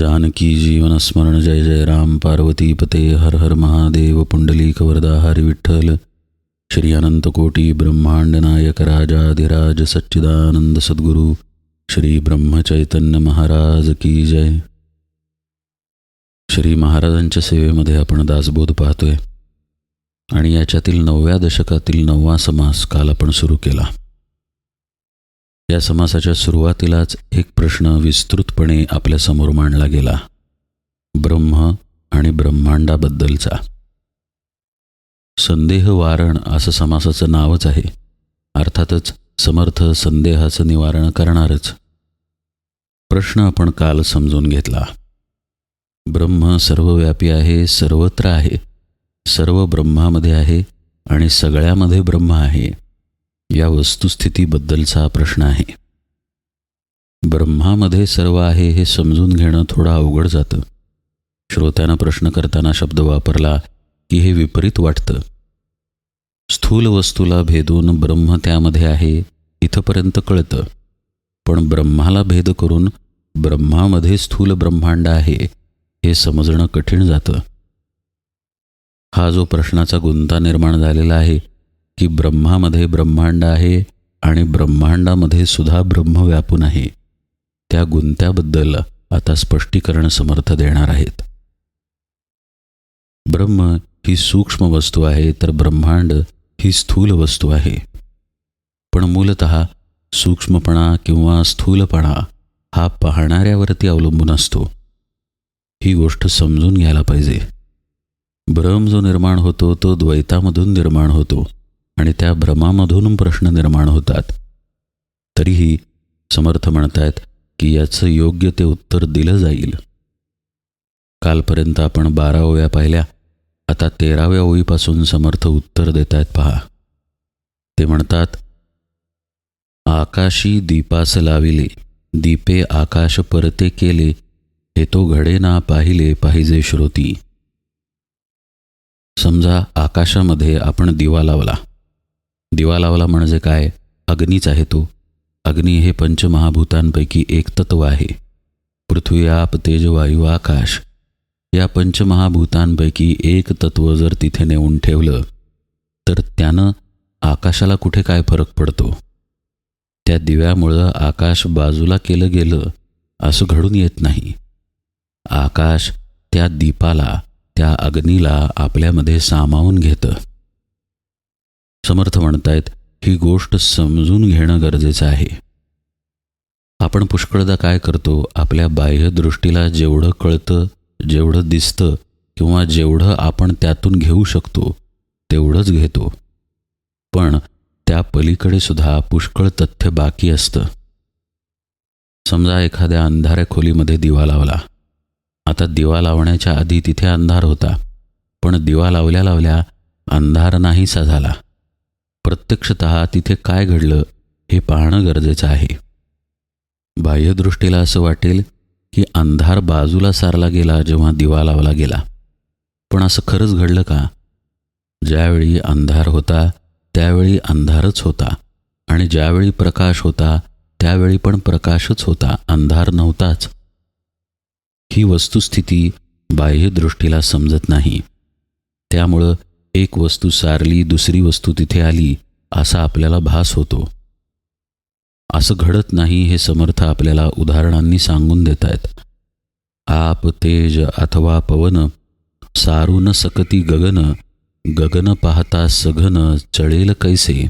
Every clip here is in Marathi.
जानकी जीवन स्मरण जय जय राम पार्वती पते हर हर महादेव पुंडलीक वरदा हरी विठ्ठल। श्री अनंत कोटी ब्रह्मांड नायक राजाधिराज सच्चिदानंद सद्गुरू। श्री ब्रह्मचैतन्य महाराज की जय। श्री महाराजांच्या सेवेमध्ये आपण दासबोध पाहतोय आणि याच्यातील नवव्या दशकातील नववा समास काल आपण सुरू केला. या समासाच्या सुरुवातीलाच एक प्रश्न विस्तृतपणे आपल्यासमोर मांडला गेला. ब्रह्म आणि ब्रह्मांडाबद्दलचा. संदेह वारण असं समासाचं नावच आहे. अर्थातच समर्थ संदेहाचं निवारण करणारच. प्रश्न आपण काल समजून घेतला. ब्रह्म सर्वव्यापी आहे सर्वत्र आहे. सर्व ब्रह्मामध्ये आहे आणि सगळ्यामध्ये ब्रह्म आहे. या वस्तुस्थितीबद्दलचा प्रश्न आहे. ब्रह्मामध्ये सर्व आहे हे समजून घेणं थोडं अवघड जातं. श्रोत्यानं प्रश्न करताना शब्द वापरला की हे विपरीत वाटतं. स्थूल वस्तूला भेदून ब्रह्म त्यामध्ये आहे इथंपर्यंत कळतं. पण ब्रह्माला भेद करून ब्रह्मामध्ये स्थूल ब्रह्मांड आहे हे समजणं कठीण जातं. हा जो प्रश्नाचा गुंता निर्माण झालेला आहे की ब्रह्मामध्ये ब्रह्मांड आहे आणि ब्रह्मांडामध्ये सुद्धा ब्रह्म व्यापून आहे. त्या गुंत्याबद्दल आता स्पष्टीकरण समर्थ देणार आहेत. ब्रह्म ही सूक्ष्म वस्तू आहे तर ब्रह्मांड ही स्थूल वस्तू आहे. पण मूलत सूक्ष्मपणा किंवा स्थूलपणा हा पाहणाऱ्यावरती अवलंबून असतो. ही गोष्ट समजून घ्यायला पाहिजे. भ्रम जो निर्माण होतो तो द्वैतामधून निर्माण होतो. आणि त्या भ्रमामधून प्रश्न निर्माण होतात. तरीही समर्थ म्हणतायत की याचं योग्य ते उत्तर दिलं जाईल. कालपर्यंत आपण बारा ओव्या पाहिल्या. आता तेराव्या ओळीपासून समर्थ उत्तर देत आहेत पहा. ते म्हणतात आकाशी दीपास लाविले दीपे आकाश परते केले हे तो घडे ना पाहिले पाहिजे श्रोती. समजा आकाशामध्ये आपण दिवा लावला. दिवा लावला म्हणजे काय? अग्नीच आहे तो. अग्नी हे पंचमहाभूतांपैकी एक तत्व आहे. पृथ्वी आप तेज वायू आकाश. या पंचमहाभूतांपैकी एक तत्व जर तिथे नेऊन ठेवलं तर त्यानं आकाशाला कुठे काय फरक पडतो? त्या दिव्यामुळं आकाश बाजूला केलं गेलं असं घडून येत नाही. आकाश त्या दीपाला त्या अग्नीला आपल्यामध्ये सामावून घेतं. समर्थ म्हणतायत ही गोष्ट समजून घेणं गरजेचं आहे. आपण पुष्कळदा काय करतो आपल्या बाह्यदृष्टीला जेवढं कळतं जेवढं दिसतं किंवा जेवढं आपण त्यातून घेऊ शकतो तेवढंच घेतो. पण त्या पलीकडे सुद्धा पुष्कळ तथ्य बाकी असतं. समजा एखाद्या अंधाऱ्या खोलीमध्ये दिवा लावला. आता दिवा लावण्याच्या आधी तिथे अंधार होता. पण दिवा लावल्या लावल्या अंधार नाहीसा झाला प्रत्यक्षत तिथे काय घडलं हे पाहणं गरजेचं आहे. बाह्यदृष्टीला असं वाटेल की अंधार बाजूला सारला गेला जेव्हा दिवा लावला गेला. पण असं खरंच घडलं का? ज्यावेळी अंधार होता त्यावेळी अंधारच होता. आणि ज्यावेळी प्रकाश होता त्यावेळी पण प्रकाशच होता अंधार नव्हताच. ही वस्तुस्थिती बाह्यदृष्टीला समजत नाही. त्यामुळं एक वस्तू सारली दुसरी वस्तू तिथे आली असा आपल्याला भास होतो. असं घडत नाही हे समर्थ आपल्याला उदाहरणांनी सांगून देत आहेत आप तेज अथवा पवन सारून सकती गगन गगन पाहता सघन चळेल कैसे?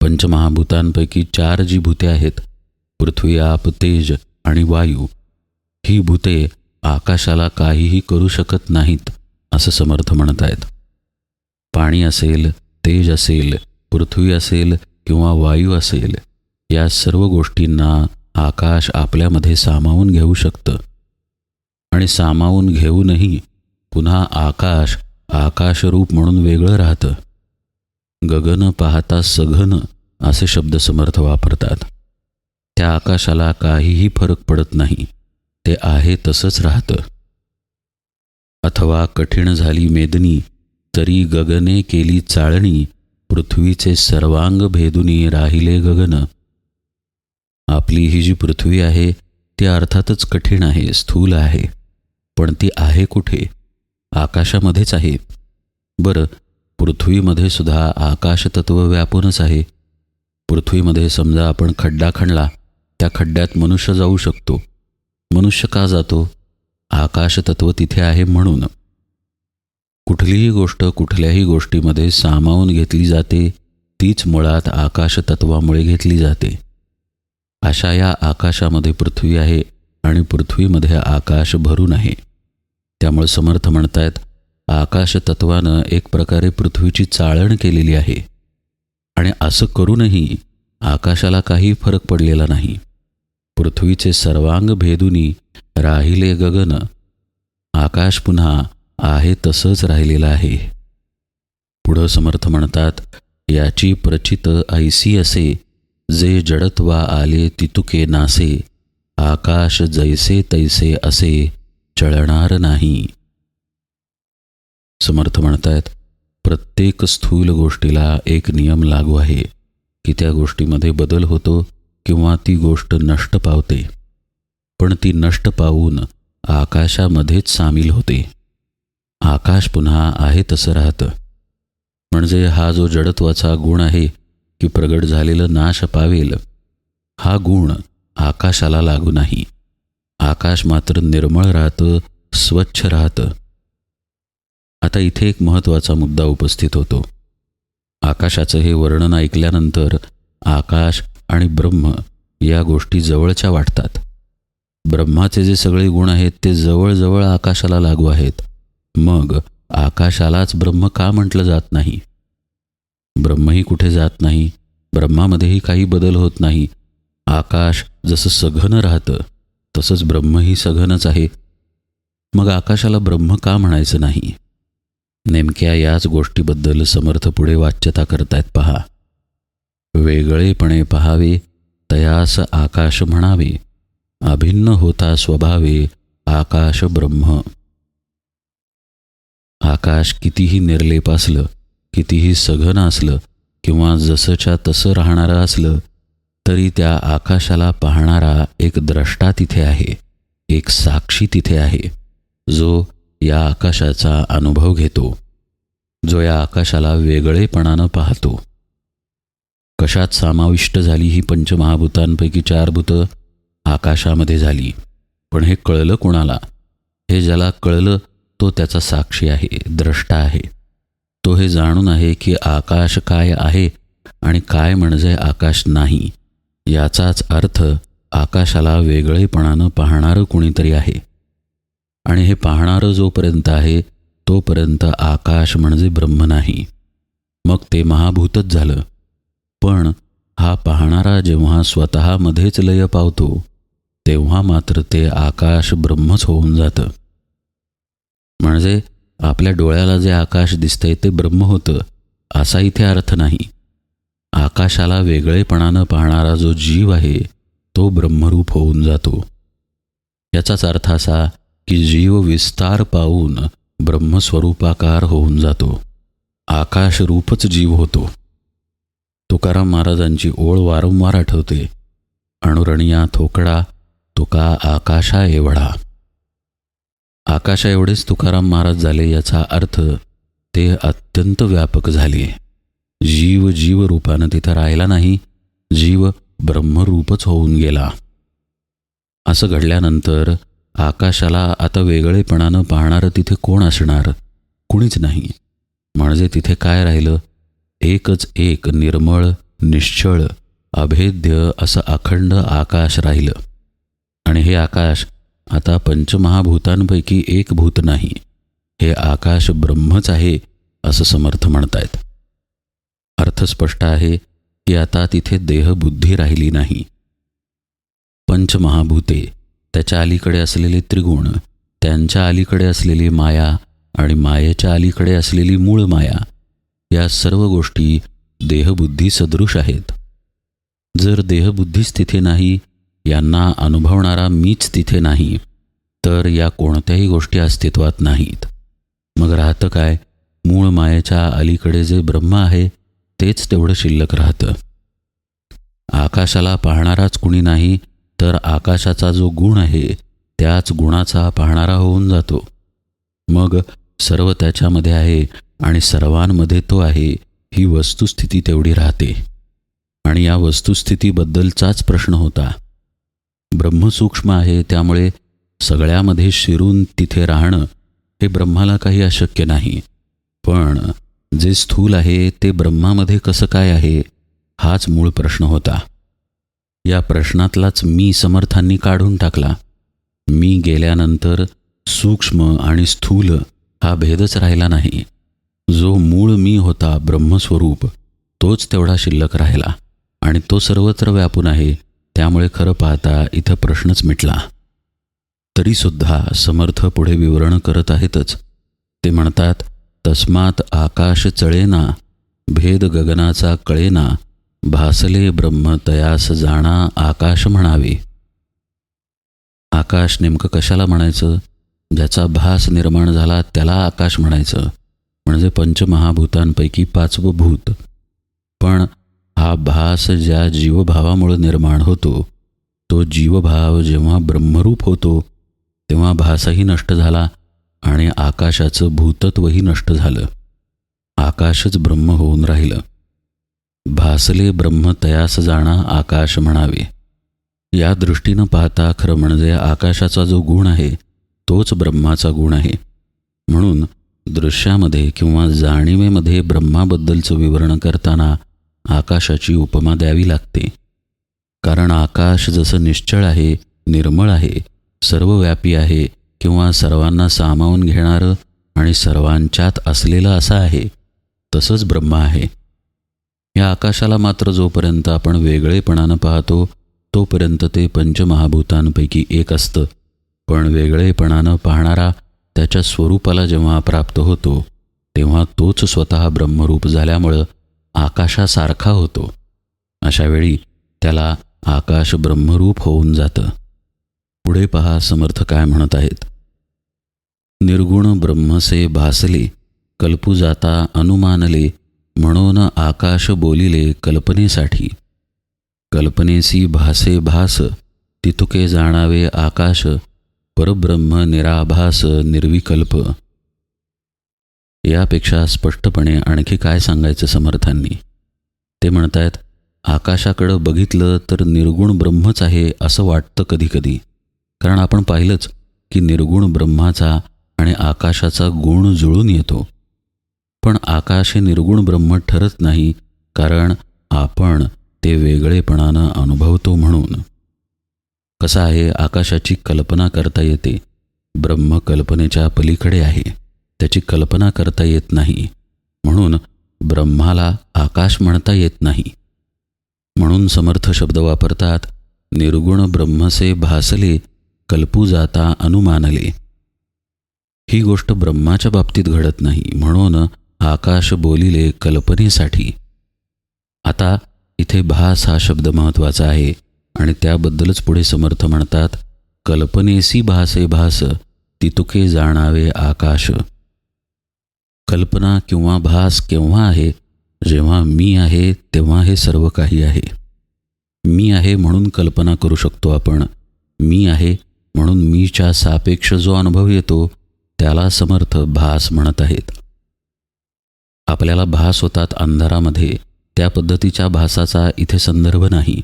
पंचमहाभूतांपैकी चार जी भूते आहेत पृथ्वी आप तेज आणि वायू. ही भूते आकाशाला काहीही करू शकत नाहीत. असं समर्थ म्हणत आहेत. पाणी असेल तेज असेल पृथ्वी असेल किंवा वायू असेल या सर्व गोष्टींना आकाश आपल्यामध्ये सामावून घेऊ शकतं. आणि सामावून घेऊनही पुन्हा आकाश आकाशरूप म्हणून वेगळं राहतं. गगन पाहता सघन असे शब्द समर्थ वापरतात. त्या आकाशाला काहीही फरक पडत नाही. ते आहे तसंच राहतं. अथवा कठीण झाली मेदनी तरी गगने केली चाळणी पृथ्वीचे सर्वांग भेदुनी राहिले गगन. आपली ही जी पृथ्वी आहे ती अर्थातच कठीण आहे स्थूल आहे. पण ती आहे कुठे? आकाशामध्येच आहे. बरं पृथ्वीमध्ये सुद्धा आकाशतत्व व्यापूनच आहे. पृथ्वीमध्ये समजा आपण खड्डा खणला त्या खड्ड्यात मनुष्य जाऊ शकतो. मनुष्य का जातो? आकाशतत्व तिथे आहे म्हणून. कुठलीही गोष्ट कुठल्याही गोष्टीमध्ये सामावून घेतली जाते तीच मुळात आकाशतत्वामुळे घेतली जाते. अशा या आकाशामध्ये पृथ्वी आहे आणि पृथ्वीमध्ये आकाश भरून आहे. त्यामुळे समर्थ म्हणतायत आकाशतत्वानं एक प्रकारे पृथ्वीची चाळण केलेली आहे. आणि असं करूनही आकाशाला काही फरक पडलेला नाही. पृथ्वीचे सर्वांग भेदुनी राहिले गगन. आकाश पुन्हा आहे तसंच राहिलेलं आहे. पुढं समर्थ म्हणतात याची प्रचित ऐसी असे जे जडत्वा आले तितुके नासे. आकाश जैसे तैसे असे चळणार नाही. समर्थ म्हणतायत प्रत्येक स्थूल गोष्टीला एक नियम लागू आहे की त्या गोष्टीमध्ये बदल होतो किंवा ती गोष्ट नष्ट पावते. पण ती नष्ट पावून आकाशामध्येच सामील होते. आकाश पुन्हा आहे तसं राहतं. म्हणजे हा जो जडत्वाचा गुण आहे की प्रगट झालेलं नाश पावेल हा गुण आकाशाला लागू नाही. आकाश मात्र निर्मळ राहतं स्वच्छ राहतं. आता इथे एक महत्त्वाचा मुद्दा उपस्थित होतो. आकाशाचं हे वर्णन ऐकल्यानंतर आकाश आणि ब्रह्म या गोष्टी जवळच्या वाटतात. ब्रह्माचे जे सगळे गुण आहेत ते जवळजवळ आकाशाला लागू आहेत. मग आकाशालाच ब्रह्म का म्हटलं जात नाही? ब्रह्मही कुठे जात नाही? ब्रह्मामध्येही काही बदल होत नाही. आकाश जसं सघन राहतं तसंच ब्रह्मही सघनच आहे. मग आकाशाला ब्रह्म का म्हणायचं नाही? नेमक्या याच गोष्टीबद्दल समर्थ पुढे वाच्यता करतायत पहा. वेगळेपणे पहावे तयास आकाश म्हणावे. अभिन्न होता स्वभावे आकाश ब्रह्म. आकाश कितीही निर्लेप असलं कितीही सघन असलं किंवा जसंच्या तसं राहणारं असलं तरी त्या आकाशाला पाहणारा एक द्रष्टा तिथे आहे एक साक्षी तिथे आहे जो या आकाशाचा अनुभव घेतो जो या आकाशाला वेगळेपणानं पाहतो. कशात समाविष्ट झाली ही पंचमहाभूतांपैकी चार भूतं आकाशामध्ये झाली. पण हे कळलं कोणाला? हे ज्याला कळलं तो त्याचा साक्षी आहे द्रष्टा आहे. तो हे जाणून आहे की आकाश काय आहे आणि काय म्हणजे आकाश नाही. याचाच अर्थ आकाशाला वेगळेपणानं पाहणारं कुणीतरी आहे. आणि हे पाहणारं जोपर्यंत आहे तोपर्यंत आकाश म्हणजे ब्रह्म नाही. मग ते महाभूतच झालं. पण हा पाहणारा जेव्हा स्वतःमध्येच लय पावतो तेव्हा मात्र ते आकाश ब्रह्मच होऊन जातं. म्हणजे आपल्या डोळ्याला जे आकाश दिसतंय ते ब्रह्म होतं असा इथे अर्थ नाही. आकाशाला वेगळेपणानं पाहणारा जो जीव आहे तो ब्रह्मरूप होऊन जातो. याचाच अर्थ असा की जीव विस्तार पाहून ब्रह्मस्वरूपाकार होऊन जातो. आकाशरूपच जीव होतो. तुकाराम महाराजांची ओळ वारंवार आठवते. अणुरणिया थोकडा तुका आकाशा एवढा आकाशा एवढेच तुकाराम महाराज झाले याचा अर्थ ते अत्यंत व्यापक झाले. जीव जीव रूपानं तिथं राहिला नाही जीव ब्रह्मरूपच होऊन गेला. असं घडल्यानंतर आकाशाला आता वेगळेपणानं पाहणारं तिथे कोण असणार? कुणीच नाही. म्हणजे तिथे काय राहिलं? एकच एक निर्मळ निश्चळ अभेद्य असं अखंड आकाश राहिलं. आणि हे आकाश आता पंचमहाभूतांपैकी एक भूत नाही. हे आकाश ब्रह्मच आहे असं समर्थ म्हणतायत. अर्थ स्पष्ट आहे की आता तिथे देहबुद्धी राहिली नाही. पंचमहाभूते त्याच्या अलीकडे असलेले त्रिगुण त्यांच्या अलीकडे असलेली माया आणि मायेच्या अलीकडे असलेली मूळ माया या सर्व गोष्टी देहबुद्धी सदृश आहेत. जर देहबुद्धीच तिथे नाही यांना अनुभवणारा मीच तिथे नाही तर या कोणत्याही गोष्टी अस्तित्वात नाहीत. मग राहतं काय? मूळ मायेच्या अलीकडे जे ब्रह्म आहे तेच तेवढं शिल्लक राहतं. आकाशाला पाहणाराच कुणी नाही तर आकाशाचा जो गुण आहे त्याच गुणाचा पाहणारा होऊन जातो. मग सर्व त्याच्यामध्ये आहे आणि सर्वांमध्ये तो आहे ही वस्तुस्थिती तेवढी राहते. आणि या वस्तुस्थितीबद्दलचाच प्रश्न होता. ब्रह्मसूक्ष्म आहे त्यामुळे सगळ्यामध्ये शिरून तिथे राहणं हे ब्रह्माला काही अशक्य नाही. पण जे स्थूल आहे ते ब्रह्मामध्ये कसं काय आहे हाच मूळ प्रश्न होता. या प्रश्नातलाच मी समर्थांनी काढून टाकला. मी गेल्यानंतर सूक्ष्म आणि स्थूल हा भेदच राहिला नाही. जो मूळ मी होता ब्रह्मस्वरूप तोच तेवढा शिल्लक राहिला आणि तो सर्वत्र व्यापून आहे त्यामुळे खरं पाहता इथं प्रश्नच मिटला. तरीसुद्धा समर्थ पुढे विवरण करत आहेतच. ते म्हणतात तस्मात आकाश चळेना भेद गगनाचा कळेना भासले ब्रह्म तयास जाणा आकाश म्हणावे. आकाश नेमकं कशाला म्हणायचं? ज्याचा भास निर्माण झाला त्याला आकाश म्हणायचं. म्हणजे पंचमहाभूतांपैकी पाचवं भूत. पण हा भास ज्या जीवभावामुळे निर्माण होतो तो जीवभाव जेव्हा ब्रह्मरूप होतो तेव्हा भासही नष्ट झाला आणि आकाशाचं भूतत्वही नष्ट झालं. आकाशच ब्रह्म होऊन राहिलं. भासले ब्रह्म तयास जाणा आकाश म्हणावे. या दृष्टीनं पाहता खरं म्हणजे आकाशाचा जो गुण आहे तोच ब्रह्माचा गुण आहे. म्हणून दृश्यामध्ये किंवा जाणीवेमध्ये ब्रह्माबद्दलचं विवरण करताना आकाशाची उपमा द्यावी लागते. कारण आकाश जसं निश्चळ आहे निर्मळ आहे सर्वव्यापी आहे किंवा सर्वांना सामावून घेणारं आणि सर्वांच्यात असलेलं असं आहे तसंच ब्रह्म आहे. या आकाशाला मात्र जोपर्यंत आपण वेगळेपणानं पाहतो तोपर्यंत ते पंचमहाभूतांपैकी एक असतं. पण वेगळेपणानं पाहणारा त्याच्या स्वरूपाला जेव्हा प्राप्त होतो तेव्हा तोच स्वतः ब्रह्मरूप झाल्यामुळं आकाशासारखा होतो. अशावेळी त्याला आकाश ब्रह्मरूप होऊन जातं. पुढे पहा समर्थ काय म्हणत आहेत. निर्गुण ब्रह्मसे भासले कल्पू जाता अनुमानले म्हणून आकाश बोलिले कल्पनेसाठी. कल्पनेसी भासे भास तितुके जाणावे आकाश परब्रह्म निराभास निर्विकल्प. यापेक्षा स्पष्टपणे आणखी काय सांगायचं समर्थांनी? ते म्हणतायत आकाशाकडं बघितलं तर निर्गुण ब्रह्मच आहे असं वाटतं कधीकधी. कारण आपण पाहिलंच की निर्गुण ब्रह्माचा आणि आकाशाचा गुण जुळून येतो. पण आकाश हे निर्गुण ब्रह्म ठरत नाही कारण आपण ते वेगळेपणानं अनुभवतो म्हणून. कसं आहे आकाशाची कल्पना करता येते? ब्रह्म कल्पनेच्या पलीकडे आहे. त्याची कल्पना करता येत नाही. म्हणून ब्रह्माला आकाश म्हणता येत नाही. म्हणून समर्थ शब्द वापरतात निर्गुण ब्रह्मसे भासले कल्पू जाता अनुमानले. ही गोष्ट ब्रह्माच्या बाबतीत घडत नाही. म्हणून आकाश बोलिले कल्पनेसाठी. आता इथे भास हा शब्द महत्त्वाचा आहे. आणि त्याबद्दलच पुढे समर्थ म्हणतात कल्पनेसी भासे भास तितुके जाणावे आकाश. कल्पना किंवा भास केव्हा आहे जेव्हा मी आहे तेव्हा हे सर्व काही आहे. मी आहे म्हणून कल्पना करू शकतो आपण. मी आहे म्हणून मीच्या सापेक्ष जो अनुभव येतो त्याला समर्थ भास म्हणत आहेत. आपल्याला भास होतात अंधारामध्ये त्या पद्धतीच्या भासाचा इथे संदर्भ नाही.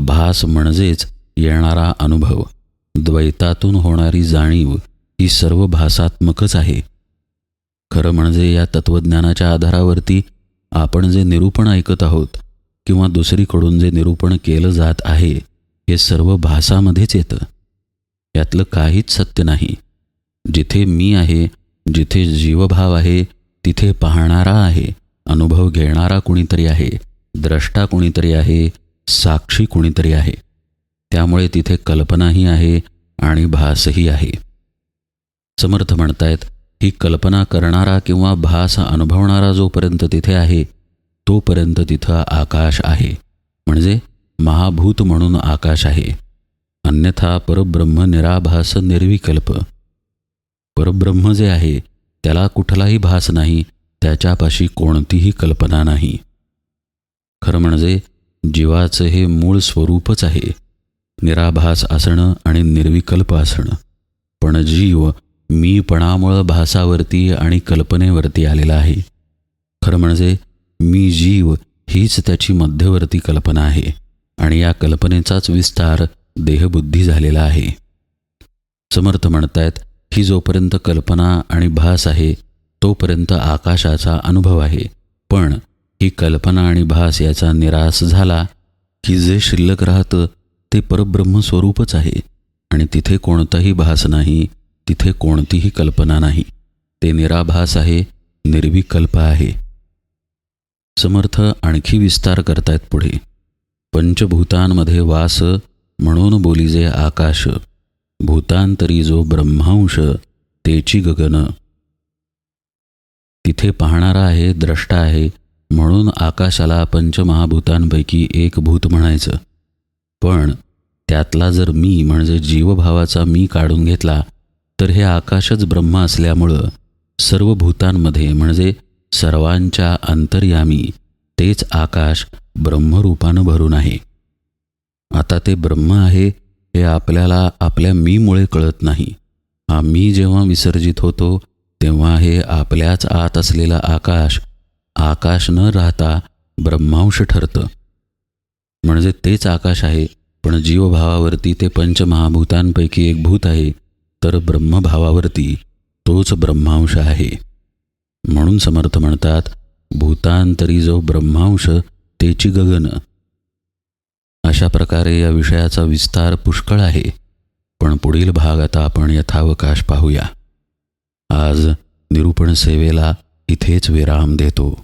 भास म्हणजेच येणारा अनुभव. द्वैतातून होणारी जाणीव ही सर्व भासात्मकच आहे. खरं म्हणजे या तत्त्वज्ञानाच्या आधारावरती आपण जे निरूपण ऐकत आहोत किंवा दुसरीकडून जे निरूपण केलं जात आहे हे सर्व भासामध्येच येतं. यातलं काहीच सत्य नाही. जिथे मी आहे जिथे जीवभाव आहे तिथे पाहणारा आहे अनुभव घेणारा कुणीतरी आहे द्रष्टा कुणीतरी आहे साक्षी कुणीतरी आहे. त्यामुळे तिथे कल्पनाही आहे आणि भासही आहे. समर्थ म्हणतायत ही कल्पना करणारा किंवा भास अनुभवणारा जोपर्यंत तिथे आहे तोपर्यंत तिथं आकाश आहे. म्हणजे महाभूत म्हणून आकाश आहे. अन्यथा परब्रह्म निराभास निर्विकल्प. परब्रह्म जे आहे त्याला कुठलाही भास नाही त्याच्यापाशी कोणतीही कल्पना नाही. खरं म्हणजे जीवाचं हे मूळ स्वरूपच आहे. निराभास असणं आणि निर्विकल्प असणं पण जीव मीपणामुळं भासावरती आणि कल्पनेवरती आलेला आहे. खरं म्हणजे मी जीव हीच त्याची मध्यवर्ती कल्पना आहे आणि या कल्पनेचाच विस्तार देहबुद्धी झालेला आहे. समर्थ म्हणतायत ही जोपर्यंत कल्पना आणि भास आहे तोपर्यंत आकाशाचा अनुभव आहे. पण ही कल्पना आणि भास याचा निराश झाला की जे शिल्लक राहतं ते परब्रह्मस्वरूपच आहे आणि तिथे कोणताही भास नाही तिथे कोणतीही कल्पना नाही. ते निराभास आहे निर्विकल्प आहे. समर्थ आणखी विस्तार करतायत पुढे. पंचभूतांमध्ये वास म्हणून बोली जे आकाश भूतांतरी जो ब्रह्मांश तेची गगन. तिथे पाहणारा आहे द्रष्टा आहे म्हणून आकाशाला पंचमहाभूतांपैकी एक भूत म्हणायचं. पण त्यातला जर मी म्हणजे जीवभावाचा मी काढून घेतला तर हे आकाशच ब्रह्म असल्यामुळं सर्व भूतांमध्ये म्हणजे सर्वांच्या अंतर्यामी तेच आकाश ब्रह्मरूपानं भरून आहे. आता ते ब्रह्म आहे हे आपल्याला आपल्या मीमुळे कळत नाही. हा मी जेव्हा विसर्जित होतो तेव्हा हे आपल्याच आत असलेलं आकाश आकाश न राहता ब्रह्मांश ठरतं. म्हणजे तेच आकाश आहे पण जीवभावावरती ते पंचमहाभूतांपैकी एक भूत आहे तर ब्रह्मभावावरती तोच ब्रह्मांश आहे. म्हणून समर्थ म्हणतात भूतांतरी जो ब्रह्मांश तेची गगन. अशा प्रकारे या विषयाचा विस्तार पुष्कळ आहे पण पुढील भाग आता आपण यथावकाश पाहूया. आज निरूपण सेवेला इथेच विराम देतो.